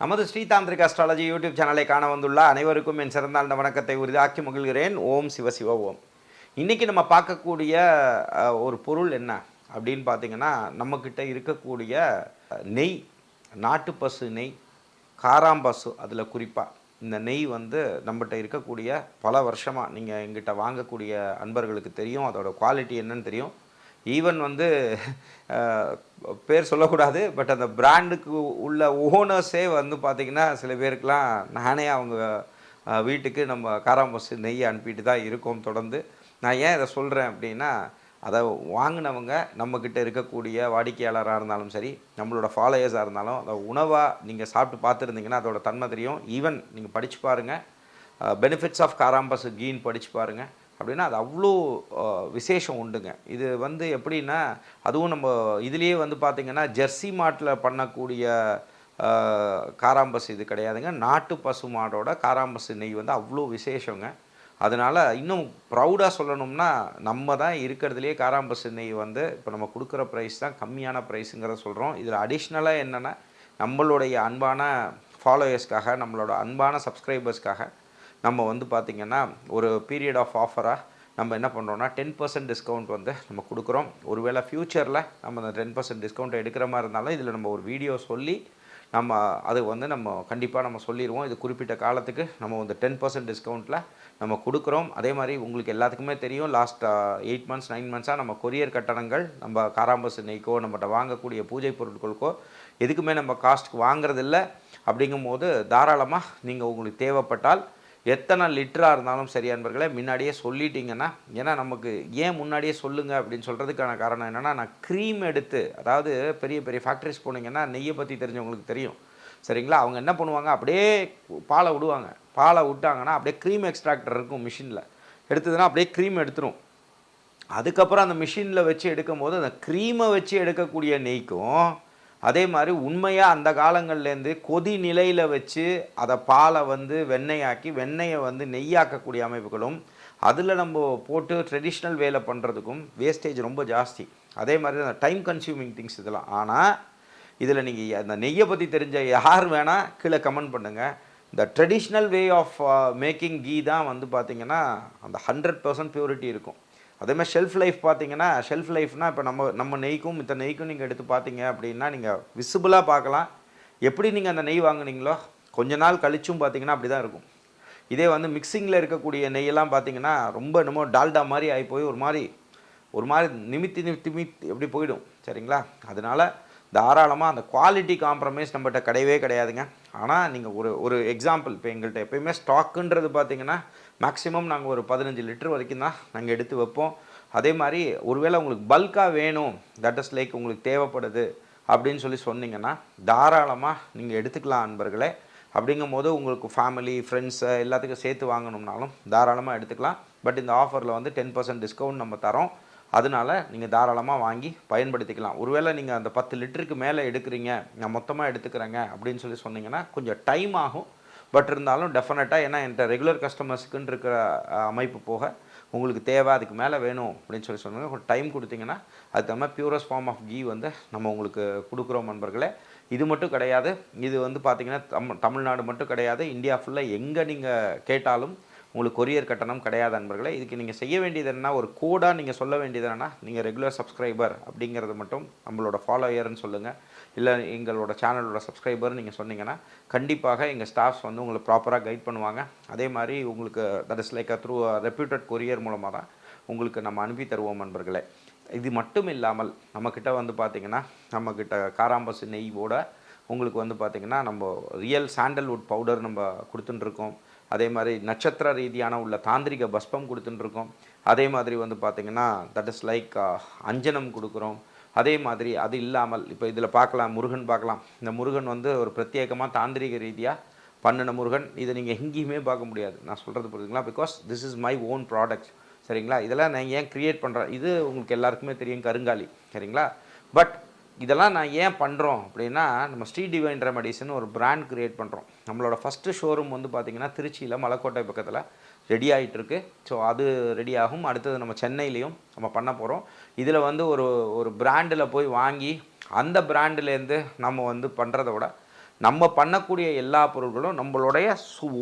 நமது Shri tantric astrology YouTube சேனலை காண வந்துள்ள அனைவருக்கும் என் சிறந்தாழ்ந்த வணக்கத்தை உரிதாக்கி மகிழ்கிறேன். ஓம் சிவ சிவ ஓம். இன்றைக்கி நம்ம பார்க்கக்கூடிய ஒரு பொருள் என்ன அப்படின்னு பார்த்தீங்கன்னா நம்மக்கிட்ட இருக்கக்கூடிய நெய் நாட்டு பசு நெய் காராம்பசு அதில் குறிப்பாக இந்த நெய் வந்து நம்மகிட்ட இருக்கக்கூடிய பல வருஷமாக நீங்கள் எங்கிட்ட வாங்கக்கூடிய அன்பர்களுக்கு தெரியும். அதோட குவாலிட்டி என்னன்னு தெரியும். ஈவன் வந்து பேர் சொல்லக்கூடாது பட் அந்த பிராண்டுக்கு உள்ள ஓனர்ஸே வந்து பார்த்திங்கன்னா சில பேருக்கெலாம் நானே அவங்க வீட்டுக்கு நம்ம காராம்பஸ் நெய் அனுப்பிட்டு தான் இருக்கோம் தொடர்ந்து. நான் ஏன் இதை சொல்கிறேன் அப்படின்னா அதை வாங்கினவங்க நம்மக்கிட்ட இருக்கக்கூடிய வாடிக்கையாளராக இருந்தாலும் சரி நம்மளோட ஃபாலோயர்ஸாக இருந்தாலும் அதை உணவாக நீங்கள் சாப்பிட்டு பார்த்துருந்தீங்கன்னா அதோட தன்மை தெரியும். ஈவன் நீங்கள் படித்து பாருங்கள் பெனிஃபிட்ஸ் ஆஃப் காராம்பஸ் கீன் படித்து பாருங்கள் அப்படின்னா அது அவ்வளோ விசேஷம் உண்டுங்க. இது வந்து எப்படின்னா அதுவும் நம்ம இதுலேயே வந்து பார்த்திங்கன்னா ஜெர்சி மாட்டில் பண்ணக்கூடிய காராம்பஸ் இது கிடையாதுங்க. நாட்டு பசு மாடோட காராம்பஸ் நெய் வந்து அவ்வளோ விசேஷங்க. அதனால் இன்னும் ப்ரௌடாக சொல்லணும்னா நம்ம தான் இருக்கிறதுலேயே காராம்பஸ் நெய் வந்து இப்போ நம்ம கொடுக்குற ப்ரைஸ் தான் கம்மியான ப்ரைஸுங்கிறத சொல்கிறோம் இதில் அடிஷ்னலாக என்னென்னா நம்மளுடைய அன்பான ஃபாலோயர்ஸ்க்காக நம்மளோட அன்பான சப்ஸ்கிரைபர்ஸ்க்காக நம்ம வந்து பார்த்திங்கன்னா ஒரு பீரியட் ஆஃப் ஆஃபராக நம்ம என்ன பண்ணுறோன்னா டென் பர்சன்ட் டிஸ்கவுண்ட் வந்து நம்ம கொடுக்குறோம். ஒருவேளை ஃப்யூச்சரில் நம்ம அந்த டென் பர்சன்ட் டிஸ்கவுண்ட் எடுக்கிற மாதிரி இருந்தாலும் இதில் நம்ம ஒரு வீடியோ சொல்லி நம்ம அது வந்து நம்ம கண்டிப்பாக நம்ம சொல்லிடுவோம் இது குறிப்பிட்ட காலத்துக்கு நம்ம வந்து டென் பர்சன்ட் டிஸ்கவுண்ட்டில் நம்ம கொடுக்குறோம். அதே மாதிரி உங்களுக்கு எல்லாத்துக்குமே தெரியும் லாஸ்ட் எயிட் மந்த்ஸ் நைன் மந்த்ஸாக நம்ம கொரியர் கட்டணங்கள் நம்ம காராம்பஸ் நெய்க்கோ நம்மகிட்ட வாங்கக்கூடிய பூஜை பொருட்களுக்கோ எதுக்குமே நம்ம காஸ்ட்டுக்கு வாங்குறதில்ல. அப்படிங்கும்போது தாராளமாக நீங்கள் உங்களுக்கு தேவைப்பட்டால் எத்தனை லிட்டராக இருந்தாலும் சரி அன்பர்களே முன்னாடியே சொல்லிட்டீங்கன்னா ஏன்னா நமக்கு ஏன் முன்னாடியே சொல்லுங்க அப்படின்னு சொல்கிறதுக்கான காரணம் என்னென்னா நான் க்ரீம் எடுத்து அதாவது பெரிய பெரிய ஃபேக்ட்ரிஸ் போனீங்கன்னா நெய்யை பற்றி தெரிஞ்சவங்களுக்கு தெரியும். சரிங்களா? அவங்க என்ன பண்ணுவாங்க? அப்படியே பாலை விடுவாங்க. பாலை விட்டாங்கன்னா அப்படியே க்ரீம் எக்ஸ்ட்ராக்டர் இருக்கும் மிஷினில் எடுத்ததுன்னா அப்படியே க்ரீம் எடுத்துரும். அதுக்கப்புறம் அந்த மிஷினில் வச்சு எடுக்கும் போது அந்த க்ரீமை வச்சு எடுக்கக்கூடிய நெய்க்கும் அதே மாதிரி உண்மையாக அந்த காலங்கள்லேருந்து கொதி நிலையில் வச்சு அதை பாலை வந்து வெண்ணெயாக்கி வெண்ணெயை வந்து நெய்யாக்கக்கூடிய அமைப்புகளும் அதில் நம்ம போட்டு ட்ரெடிஷ்னல் வேலை பண்ணுறதுக்கும் வேஸ்டேஜ் ரொம்ப ஜாஸ்தி. அதே மாதிரி அந்த டைம் கன்சியூமிங் திங்ஸ் இதெல்லாம். ஆனால் இதில் நீங்கள் அந்த நெய்யை பற்றி தெரிஞ்ச யார் வேணால் கீழே கமெண்ட் பண்ணுங்கள் இந்த traditional way of making ghee தான் வந்து பார்த்திங்கன்னா அந்த ஹண்ட்ரட் பர்சன்ட் பியூரிட்டி இருக்கும். அதே மாதிரி ஷெல்ஃப் லைஃப் பார்த்தீங்கன்னா ஷெல்ஃப் லைஃப்னால் இப்போ நம்ம நம்ம நெய்க்கும் மித்த நெய்க்கும் நீங்கள் எடுத்து பார்த்தீங்க அப்படின்னா நீங்கள் விசிபிளாக பார்க்கலாம். எப்படி நீங்கள் அந்த நெய் வாங்கினீங்களோ கொஞ்ச நாள் கழிச்சும் பார்த்தீங்கன்னா அப்படி தான் இருக்கும். இதே வந்து மிக்சிங்கில் இருக்கக்கூடிய நெய்யெல்லாம் பார்த்தீங்கன்னா ரொம்ப என்னமோ டால்டா மாதிரி ஆகி போய் ஒரு மாதிரி ஒரு மாதிரி நிமித்தி நிமித்தி எப்படி போயிடும் சரிங்களா? அதனால தாராளமாக அந்த குவாலிட்டி காம்ப்ரமைஸ் நம்மகிட்ட கிடையவே கிடையாதுங்க. ஆனால் நீங்கள் ஒரு ஒரு எக்ஸாம்பிள் இப்போ எங்கள்கிட்ட எப்பயுமே ஸ்டாக்குன்றது பார்த்தீங்கன்னா மேக்ஸிமம் நாங்கள் ஒரு பதினஞ்சு லிட்டர் வரைக்கும் தான் நாங்கள் எடுத்து வைப்போம். அதே மாதிரி ஒருவேளை உங்களுக்கு பல்காக வேணும் தட் இஸ் லைக் உங்களுக்கு தேவைப்படுது அப்படின்னு சொல்லி சொன்னீங்கன்னா தாராளமாக நீங்கள் எடுத்துக்கலாம் அன்பர்களே அப்படிங்கும்போது உங்களுக்கு ஃபேமிலி ஃப்ரெண்ட்ஸு எல்லாத்துக்கும் சேர்த்து வாங்கணும்னாலும் தாராளமாக எடுத்துக்கலாம். பட் இந்த ஆஃபரில் வந்து டென் பர்சன்ட் டிஸ்கவுண்ட் நம்ம தரோம். அதனால நீங்கள் தாராளமாக வாங்கி பயன்படுத்திக்கலாம். ஒருவேளை நீங்கள் அந்த பத்து லிட்டருக்கு மேலே எடுக்கிறீங்க நான் மொத்தமாக எடுத்துக்கிறேங்க அப்படின்னு சொல்லி சொன்னீங்கன்னா கொஞ்சம் டைம் ஆகும். பட் இருந்தாலும் டெஃபினட்டாக ஏன்னா என்கிட்ட ரெகுலர் கஸ்டமர்ஸுக்குன்னு இருக்கிற அமைப்பு போக உங்களுக்கு தேவை அதுக்கு மேலே வேணும் அப்படின்னு சொல்லி சொன்னாங்க கொஞ்சம் டைம் கொடுத்தீங்கன்னா அதுக்கு தகுந்த பியூரஸ்ட் ஃபார்ம் ஆஃப் கீ வந்து நம்ம உங்களுக்கு கொடுக்குறோம் நண்பர்களே. இது மட்டும் கிடையாது. இது வந்து பார்த்திங்கன்னா தம் தமிழ்நாடு மட்டும் கிடையாது. இந்தியா ஃபுல்லாக எங்கே நீங்கள் கேட்டாலும் உங்களுக்கு கொரியர் கட்டணம் கிடையாது நண்பர்களே இதுக்கு நீங்கள் செய்ய வேண்டியது என்ன ஒரு கோடாக நீங்கள் சொல்ல வேண்டியது என்னன்னா நீங்கள் ரெகுலர் சப்ஸ்கிரைபர் அப்படிங்கிறது மட்டும் நம்மளோட ஃபாலோயர்னு சொல்லுங்கள் இல்லை எங்களோட சேனலோட சப்ஸ்கிரைபர் நீங்கள் சொன்னீங்கன்னா கண்டிப்பாக எங்கள் ஸ்டாஃப்ஸ் வந்து உங்களை ப்ராப்பராக கைட் பண்ணுவாங்க. அதே மாதிரி உங்களுக்கு that is like through reputed courier மூலமாக தான் உங்களுக்கு நம்ம அனுப்பி தருவோம் நண்பர்களே இது மட்டும் இல்லாமல் நம்மக்கிட்ட வந்து பார்த்திங்கன்னா நம்மக்கிட்ட காராம்பசு நெய்வோட உங்களுக்கு வந்து பார்த்திங்கன்னா நம்ம ரியல் சாண்டல்வுட் பவுடர் நம்ம கொடுத்துட்டுருக்கோம் அதே மாதிரி நட்சத்திர ரீதியான உள்ள தாந்திரிக பஸ்பம் கொடுத்துட்டுருக்கோம். அதே மாதிரி வந்து பார்த்திங்கன்னா தட் இஸ் லைக் அஞ்சனம் கொடுக்குறோம். அதே மாதிரி அது இல்லாமல் இப்போ இதில் பார்க்கலாம் முருகன் பார்க்கலாம் இந்த முருகன் வந்து ஒரு பிரத்யேகமாக தாந்திரிக ரீதியாக பண்ணின முருகன். இதை நீங்கள் எங்கேயுமே பார்க்க முடியாது. நான் சொல்கிறது புரியுதுங்களா? Because this is my own product சரிங்களா? இதெல்லாம் நான் ஏன் க்ரியேட் பண்ணுறேன் இது உங்களுக்கு எல்லாருக்குமே தெரியும் கருங்காலி. சரிங்களா? பட் இதெல்லாம் நான் ஏன் பண்ணுறோம் அப்படின்னா நம்ம ஸ்ரீ டிவைன் ரெமடிஸ்னு ஒரு பிராண்ட் க்ரியேட் பண்ணுறோம் நம்மளோட ஃபஸ்ட்டு ஷோரூம் வந்து பார்த்திங்கன்னா திருச்சியில் மலைக்கோட்டை பக்கத்தில் ரெடி ஆகிட்டுருக்கு ஸோ அது ரெடி ஆகும். அடுத்தது நம்ம சென்னையிலையும் நம்ம பண்ண போகிறோம் இதில் வந்து ஒரு ஒரு பிராண்டில் போய் வாங்கி அந்த பிராண்டுலேருந்து நம்ம வந்து பண்ணுறத விட நம்ம பண்ணக்கூடிய எல்லா பொருள்களும் நம்மளுடைய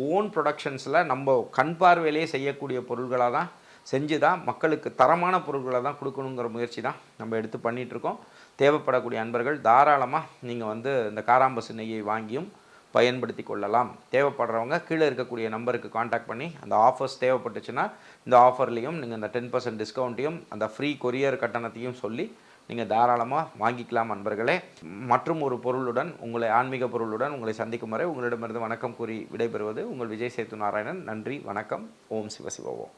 ஓன் ப்ரொடக்ஷன்ஸில் நம்ம கண் பார்வையிலேயே செய்யக்கூடிய பொருள்களாக தான் செஞ்சு தான் மக்களுக்கு தரமான பொருட்களை தான் கொடுக்கணுங்கிற முயற்சி தான் நம்ம எடுத்து பண்ணிகிட்ருக்கோம் தேவைப்படக்கூடிய அன்பர்கள் தாராளமாக நீங்கள் வந்து இந்த காராம்பசு நெய்யை வாங்கியும் பயன்படுத்தி கொள்ளலாம். தேவைப்படுறவங்க கீழே இருக்கக்கூடிய நம்பருக்கு காண்டாக்ட் பண்ணி அந்த ஆஃபர்ஸ் தேவைப்பட்டுச்சுன்னா இந்த ஆஃபர்லேயும் நீங்கள் இந்த டென் பர்சன்ட் டிஸ்கவுண்ட்டையும் அந்த ஃப்ரீ கொரியர் கட்டணத்தையும் சொல்லி நீங்கள் தாராளமாக வாங்கிக்கலாம் அன்பர்களே. மற்றும் ஒரு பொருளுடன் உங்களை ஆன்மீக பொருளுடன் உங்களை சந்திக்கும் வரை உங்களிடமிருந்து வணக்கம் கூறி விடைபெறுவது உங்கள் விஜய் சேத்து நாராயணன் நன்றி வணக்கம். ஓம் சிவசிவ ஓம்.